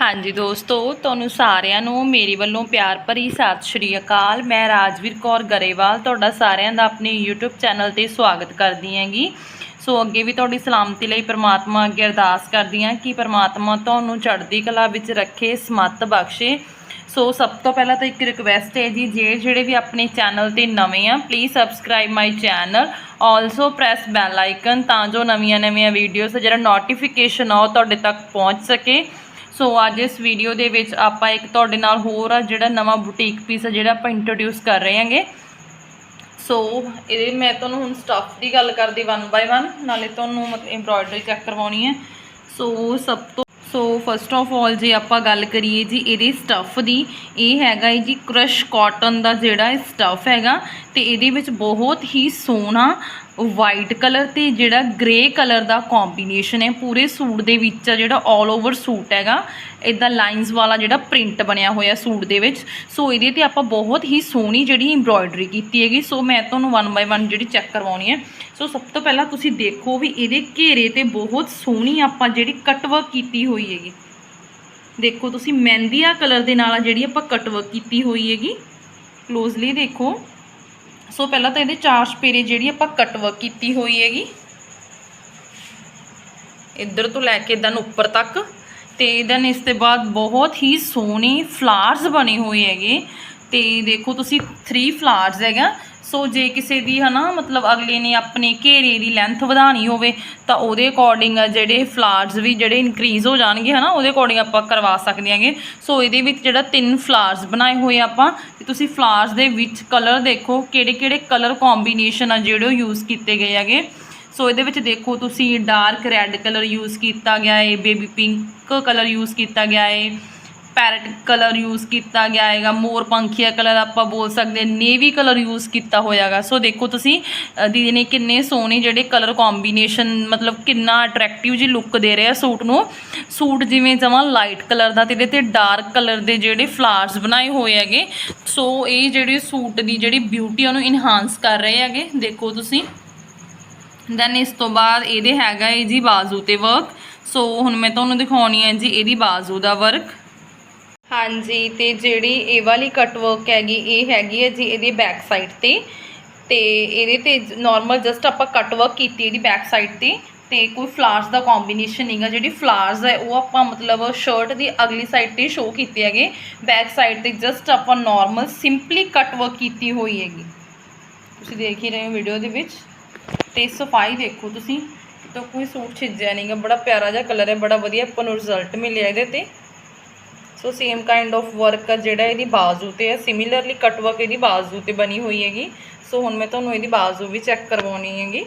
ਹਾਂਜੀ ਦੋਸਤੋ, ਤੁਹਾਨੂੰ ਸਾਰਿਆਂ ਨੂੰ ਮੇਰੀ ਵੱਲੋਂ ਪਿਆਰ ਭਰੀ ਸਤਿ ਸ਼੍ਰੀ ਅਕਾਲ। ਮੈਂ ਰਾਜਵੀਰ ਕੌਰ ਗਰੇਵਾਲ, ਤੁਹਾਡਾ ਸਾਰਿਆਂ ਦਾ ਆਪਣੇ YouTube ਚੈਨਲ ਤੇ ਸਵਾਗਤ ਕਰਦੀ ਹਾਂਗੀ। ਸੋ ਅੱਗੇ ਵੀ ਤੁਹਾਡੀ ਸਲਾਮਤੀ ਲਈ ਪ੍ਰਮਾਤਮਾ ਅੱਗੇ ਅਰਦਾਸ ਕਰਦੀ ਹਾਂ ਕਿ ਪ੍ਰਮਾਤਮਾ ਤੁਹਾਨੂੰ ਚੜ੍ਹਦੀ ਕਲਾ ਵਿੱਚ ਰੱਖੇ, ਸਮੱਤ ਬਖਸ਼ੇ। ਸੋ ਸਭ ਤੋਂ ਪਹਿਲਾਂ ਤਾਂ ਇੱਕ ਰਿਕਵੈਸਟ ਹੈ ਜੀ, ਜੇ ਜਿਹੜੇ ਵੀ ਆਪਣੇ ਚੈਨਲ ਤੇ ਨਵੇਂ ਆ please subscribe my channel also press bell icon ਤਾਂ ਜੋ ਨਵੀਆਂ-ਨਵੀਆਂ ਵੀਡੀਓਜ਼ ਜਿਹੜਾ ਨੋਟੀਫਿਕੇਸ਼ਨ ਆ ਉਹ ਤੁਹਾਡੇ ਤੱਕ ਪਹੁੰਚ ਸਕੇ। ਸੋ ਅੱਜ ਇਸ ਵੀਡੀਓ ਦੇ ਵਿੱਚ ਆਪਾਂ ਇੱਕ ਤੁਹਾਡੇ ਨਾਲ ਹੋਰ ਆ ਜਿਹੜਾ ਨਵਾਂ ਬੁਟੀਕ ਪੀਸ ਆ ਜਿਹੜਾ ਆਪਾਂ ਇੰਟਰੋਡਿਊਸ ਕਰ ਰਹੇ ਹਾਂਗੇ। ਸੋ ਇਹਦੇ ਮੈਂ ਤੁਹਾਨੂੰ ਹੁਣ ਸਟਫ ਦੀ ਗੱਲ ਕਰਦੀ ਵਨ ਬਾਈ ਵਨ ਨਾਲੇ ਤੁਹਾਨੂੰ ਮਤਲਬ ਐਮਬ੍ਰੋਇਡਰੀ ਚੈੱਕ ਕਰਵਾਉਣੀ ਹੈ। ਸੋ ਸਭ ਤੋਂ ਸੋ ਫਸਟ ਆਫ ਆਲ ਜੇ ਆਪਾਂ ਗੱਲ ਕਰੀਏ ਜੀ ਇਹਦੇ ਸਟੱਫ ਦੀ, ਇਹ ਹੈਗਾ ਹੈ ਜੀ ਕ੍ਰਸ਼ ਕਾਟਨ ਦਾ ਜਿਹੜਾ ਇਹ ਸਟਫ ਹੈਗਾ, ਤੇ ਇਹਦੇ ਵਿੱਚ ਬਹੁਤ ਹੀ ਸੋਹਣਾ ਵਾਈਟ ਕਲਰ ਤੇ ਜਿਹੜਾ ਗ੍ਰੇ ਕਲਰ ਦਾ ਕੰਬੀਨੇਸ਼ਨ ਹੈ, ਪੂਰੇ ਸੂਟ ਦੇ ਵਿੱਚ ਜਿਹੜਾ 올 ਓਵਰ ਸੂਟ ਹੈਗਾ ਇਦਾਂ ਲਾਈਨਸ ਵਾਲਾ ਜਿਹੜਾ ਪ੍ਰਿੰਟ ਬਣਿਆ ਹੋਇਆ ਸੂਟ ਦੇ ਵਿੱਚ। ਸੋ ਇਹਦੇ ਤੇ ਆਪਾਂ ਬਹੁਤ ਹੀ ਸੋਹਣੀ ਜਿਹੜੀ ਐਮਬ੍ਰੋਇਡਰੀ ਕੀਤੀ ਹੈਗੀ। ਸੋ ਮੈਂ ਤੁਹਾਨੂੰ ਵਨ ਬਾਈ ਵਨ ਜਿਹੜੀ ਚੈੱਕ ਕਰਵਾਉਣੀ ਹੈ। ਸੋ ਸਭ ਤੋਂ ਪਹਿਲਾਂ ਤੁਸੀਂ ਦੇਖੋ ਵੀ ਇਹਦੇ ਘੇਰੇ ਤੇ ਬਹੁਤ ਸੋਹਣੀ ਆਪਾਂ ਜਿਹੜੀ ਕਟਵਰਕ ਕੀਤੀ ਹੋਈ ਹੈਗੀ। ਦੇਖੋ ਤੁਸੀਂ ਮਹਿੰਦੀਆ ਕਲਰ ਦੇ ਨਾਲ ਜਿਹੜੀ ਆਪਾਂ ਕਟਵਰਕ ਕੀਤੀ ਹੋਈ ਹੈਗੀ। ਕਲੋਜ਼ਲੀ ਦੇਖੋ। ਸੋ ਪਹਿਲਾਂ ਤਾਂ ਇਹਦੇ ਚਾਰ ਸਪੇਰੇ ਜਿਹੜੀ ਆਪਾਂ ਕਟਵਰਕ ਕੀਤੀ ਹੋਈ ਹੈਗੀ। ਇੱਧਰ ਤੋਂ ਲੈ ਕੇ ਦਨ ਉੱਪਰ ਤੱਕ। ਤੇ ਦਨ ਇਸ ਤੋਂ ਬਾਅਦ ਬਹੁਤ ਹੀ ਸੋਹਣੇ ਫਲਾਰਸ ਬਣੇ ਹੋਏ ਹੈਗੇ। ਤੇ ਦੇਖੋ ਤੁਸੀਂ 3 ਫਲਾਰਸ ਹੈਗਾ। ਸੋ ਜੇ ਕਿਸੇ ਦੀ ਹਨਾ, ਮਤਲਬ ਅਗਲੇ ਨੇ ਆਪਣੇ ਘੇਰੇ ਦੀ ਲੈਂਥ ਵਧਾਣੀ ਹੋਵੇ, ਤਾਂ ਉਹਦੇ ਅਕੋਰਡਿੰਗ ਜਿਹੜੇ ਫਲਾਰਸ ਵੀ ਜਿਹੜੇ ਇਨਕਰੀਜ਼ ਹੋ ਜਾਣਗੇ ਹਨਾ, ਉਹਦੇ ਅਕੋਰਡਿੰਗ ਆਪਾਂ ਕਰਵਾ ਸਕਦੇ ਹਾਂਗੇ ਸੋ ਇਹਦੇ ਵਿੱਚ ਜਿਹੜਾ ਤਿੰਨ ਫਲਾਰਸ ਬਣਾਏ ਹੋਏ ਆਪਾਂ, ਤੇ ਤੁਸੀਂ ਫਲਾਰਸ ਦੇ ਵਿੱਚ ਕਲਰ ਦੇਖੋ ਕਿਹੜੇ ਕਿਹੜੇ ਕਲਰ ਕੰਬੀਨੇਸ਼ਨ ਆ ਜਿਹੜੇ ਉਹ ਯੂਜ਼ ਕੀਤੇ ਗਏ ਹੈਗੇ। ਸੋ ਇਹਦੇ ਵਿੱਚ ਦੇਖੋ ਤੁਸੀਂ ਡਾਰਕ ਰੈੱਡ ਕਲਰ ਯੂਜ਼ ਕੀਤਾ ਗਿਆ ਹੈ ਬੇਬੀ ਪਿੰਕ ਕਲਰ ਯੂਜ਼ ਕੀਤਾ ਗਿਆ ਹੈ ਪੈਰਟ ਕਲਰ ਯੂਜ਼ ਕੀਤਾ ਗਿਆ ਹੈਗਾ, ਮੋਰ ਪੰਖੀਆ ਕਲਰ ਆਪਾਂ ਬੋਲ ਸਕਦੇ ਨੇਵੀ ਕਲਰ ਯੂਜ਼ ਕੀਤਾ ਹੋਇਆਗਾ ਸੋ ਦੇਖੋ ਤੁਸੀਂ ਦੀਦੀ ਨੇ ਕਿੰਨੇ ਸੋਹਣੇ ਜਿਹੜੇ ਕਲਰ ਕੰਬੀਨੇਸ਼ਨ ਮਤਲਬ ਕਿੰਨਾ ਅਟਰੈਕਟਿਵ ਜੀ ਲੁੱਕ ਦੇ ਰਿਹਾ ਸੂਟ ਨੂੰ। ਸੂਟ ਜਿਵੇਂ ਜਮਾਂ ਲਾਈਟ ਕਲਰ ਦਾ ਤੇ ਇਹਦੇ ਤੇ ਡਾਰਕ ਕਲਰ ਦੇ ਜਿਹੜੇ ਫਲਾਵਰਸ ਬਣਾਏ ਹੋਏ ਹੈਗੇ। ਸੋ ਇਹ ਜਿਹੜੇ ਸੂਟ ਦੀ ਜਿਹੜੀ ਬਿਊਟੀ ਉਹਨੂੰ ਇਨਹਾਂਸ ਕਰ ਰਹੇ ਹੈਗੇ। ਦੇਖੋ ਤੁਸੀਂ। ਦੈਨ ਇਸ ਤੋਂ ਬਾਅਦ ਇਹਦੇ ਹੈਗਾ ਹੈ ਜੀ ਬਾਜ਼ੂ ਤੇ ਵਰਕ ਸੋ ਹੁਣ ਮੈਂ ਤੁਹਾਨੂੰ ਦਿਖਾਉਣੀ ਹੈ ਜੀ ਇਹਦੀ ਬਾਜ਼ੂ ਦਾ ਵਰਕ ਹਾਂਜੀ, ਤੇ ਜਿਹੜੀ ਇਹ ਵਾਲੀ ਕਟ ਵਰਕ ਹੈਗੀ, ਇਹ ਹੈਗੀ ਹੈ ਜੀ ਇਹਦੀ ਬੈਕ ਸਾਈਡ ਤੇ। ਤੇ ਇਹਦੇ ਤੇ ਨਾਰਮਲ ਜਸਟ ਆਪਾਂ ਕਟ ਵਰਕ ਕੀਤੀ ਇਹਦੀ ਬੈਕ ਸਾਈਡ ਤੇ। ਤੇ ਕੋਈ ਫਲਾਰਸ ਦਾ ਕੰਬੀਨੇਸ਼ਨ ਨਹੀਂਗਾ ਜਿਹੜੀ ਫਲਾਰਸ ਹੈ, ਉਹ ਆਪਾਂ ਮਤਲਬ ਸ਼ਰਟ ਦੀ ਅਗਲੀ ਸਾਈਡ ਤੇ ਸ਼ੋ ਕੀਤੇ ਹੈਗੇ। ਬੈਕ ਸਾਈਡ ਤੇ ਜਸਟ ਆਪਾਂ ਨਾਰਮਲ ਸਿੰਪਲੀ ਕਟ ਵਰਕ ਕੀਤੀ ਹੋਈ ਹੈਗੀ। ਤੁਸੀਂ ਦੇਖ ਹੀ ਰਹੇ ਹੋ ਵੀਡੀਓ ਦੇ ਵਿੱਚ। ਤੇ ਸਫ਼ਾਈ ਦੇਖੋ ਤੁਸੀਂ। ਤਾਂ ਕੋਈ ਸੂਟ ਛਿੱਜਿਆ ਨਹੀਂਗਾ ਬੜਾ ਪਿਆਰਾ ਜਿਹਾ ਕਲਰ ਹੈ, ਬੜਾ ਵਧੀਆ ਆਪਾਂ ਨੂੰ ਰਿਜ਼ਲਟ ਮਿਲਿਆ ਇਹਦੇ ਤੇ। So same kind of work ਜਿਹੜਾ ਇਹਦੀ ਬਾਜ਼ੂ ਤੇ ਹੈ ਸਿਮਿਲਰਲੀ ਕਟਵਰਕ ਇਹਦੀ ਬਾਜ਼ੂ ਤੇ ਬਣੀ ਹੋਈ ਹੈਗੀ। ਸੋ ਹੁਣ ਮੈਂ ਤੁਹਾਨੂੰ ਇਹਦੀ ਬਾਜ਼ੂ ਵੀ ਚੈੱਕ ਕਰਵਾਉਣੀ ਹੈਗੀ।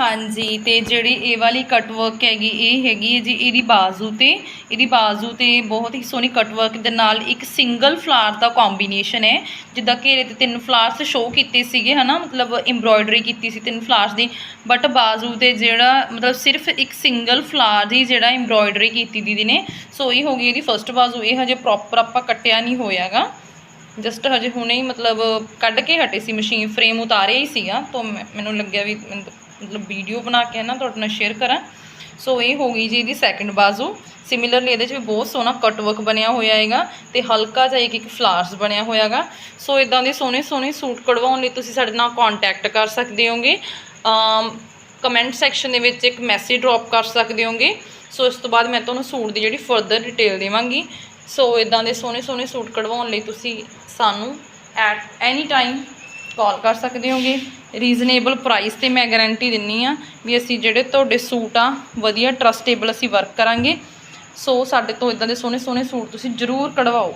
ਹਾਂਜੀ, ਤੇ ਜਿਹੜੀ ਇਹ ਵਾਲੀ ਕਟ ਵਰਕ ਹੈਗੀ, ਇਹ ਹੈਗੀ ਹੈ ਜੀ ਇਹਦੀ ਬਾਜ਼ੂ ਤੇ, ਇਹਦੀ ਬਾਜ਼ੂ ਤੇ ਬਹੁਤ ਹੀ ਸੋਹਣੀ ਕਟ ਵਰਕ ਦੇ ਨਾਲ ਇੱਕ ਸਿੰਗਲ ਫਲਾਰ ਦਾ ਕੰਬੀਨੇਸ਼ਨ ਹੈ। ਜਿੱਦਾਂ ਘੇਰੇ ਤੇ ਤਿੰਨ ਫਲਾਰਸ ਸ਼ੋਅ ਕੀਤੇ ਸੀਗੇ, ਹਨਾ? ਮਤਲਬ ਐਮਬ੍ਰੋਇਡਰੀ ਕੀਤੀ ਸੀ ਤਿੰਨ ਫਲਾਰਸ ਦੀ। ਬਟ ਬਾਜ਼ੂ ਤੇ ਜਿਹੜਾ, ਮਤਲਬ ਸਿਰਫ ਇੱਕ ਸਿੰਗਲ ਫਲਾਰ ਦੀ ਜਿਹੜਾ ਐਮਬ੍ਰੋਇਡਰੀ ਕੀਤੀ ਦੀਦੀ ਨੇ। ਸੋ ਇਹ ਹੋ ਗਈ ਇਹਦੀ ਫਰਸਟ ਬਾਜ਼ੂ। ਇਹ ਹਜੇ ਪ੍ਰੋਪਰ ਆਪਾਂ ਕੱਟਿਆ ਨਹੀਂ ਹੋਇਆਗਾ। ਜਸਟ ਹਜੇ ਹੁਣੇ ਹੀ ਮਤਲਬ ਕੱਢ ਕੇ ਹਟੇ ਸੀ ਮਸ਼ੀਨ ਫਰੇਮ ਉਤਾਰਿਆ ਹੀ ਸੀਗਾ। ਤਾਂ ਮੈਂ- ਮੈਨੂੰ ਲੱਗਿਆ ਵੀ ਮਤਲਬ ਵੀਡੀਓ ਬਣਾ ਕੇ ਨਾ ਤੁਹਾਡੇ ਨਾਲ ਸ਼ੇਅਰ ਕਰਾਂ। ਸੋ ਇਹ ਹੋ ਗਈ ਜੀ ਇਹਦੀ ਸੈਕੰਡ ਬਾਜ਼ੂ। ਸਿਮਿਲਰਲੀ ਇਹਦੇ 'ਚ ਵੀ ਬਹੁਤ ਸੋਹਣਾ ਕਟ ਵਰਕ ਬਣਿਆ ਹੋਇਆ ਹੈਗਾ ਤੇ ਹਲਕਾ ਜਿਹਾ ਇੱਕ ਇੱਕ ਫਲਾਵਰਸ ਬਣਿਆ ਹੈਗਾ। ਸੋ ਇਦਾਂ ਦੇ ਸੋਹਣੇ ਸੋਹਣੇ ਸੂਟ ਕਢਵਾਉਣ ਲਈ ਤੁਸੀਂ ਸਾਡੇ ਨਾਲ ਕੰਟੈਕਟ ਕਰ ਸਕਦੇ ਹੋਗੇ। ਕਮੈਂਟ ਸੈਕਸ਼ਨ ਦੇ ਵਿੱਚ ਇੱਕ ਮੈਸੇਜ ਡ੍ਰੌਪ ਕਰ ਸਕਦੇ ਹੋਗੇ। ਸੋ ਇਸ ਤੋਂ ਬਾਅਦ ਮੈਂ ਤੁਹਾਨੂੰ ਸੂਟ ਦੀ ਜਿਹੜੀ ਫਰਦਰ ਡਿਟੇਲ ਦੇਵਾਂਗੀ। ਸੋ ਇਦਾਂ ਦੇ ਸੋਹਣੇ ਸੋਹਣੇ ਸੂਟ ਕਢਵਾਉਣ ਲਈ ਤੁਸੀਂ ਸਾਨੂੰ ਐਟ ਐਨੀ ਟਾਈਮ ਕਾਲ ਕਰ ਸਕਦੇ ਹੋਗੇ। ਰੀਜ਼ਨੇਬਲ ਪ੍ਰਾਈਸ ਤੇ ਮੈਂ ਗਾਰੰਟੀ ਦਿੰਨੀ ਆ ਵੀ ਅਸੀਂ ਜਿਹੜੇ ਤੁਹਾਡੇ ਸੂਟ ਆ, ਵਧੀਆ ਟਰਸਟੇਬਲ ਅਸੀਂ ਵਰਕ ਕਰਾਂਗੇ। ਸੋ ਸਾਡੇ ਤੋਂ ਇਦਾਂ ਦੇ ਸੋਹਣੇ ਸੋਹਣੇ ਸੂਟ ਤੁਸੀਂ ਜ਼ਰੂਰ ਕਢਵਾਓ।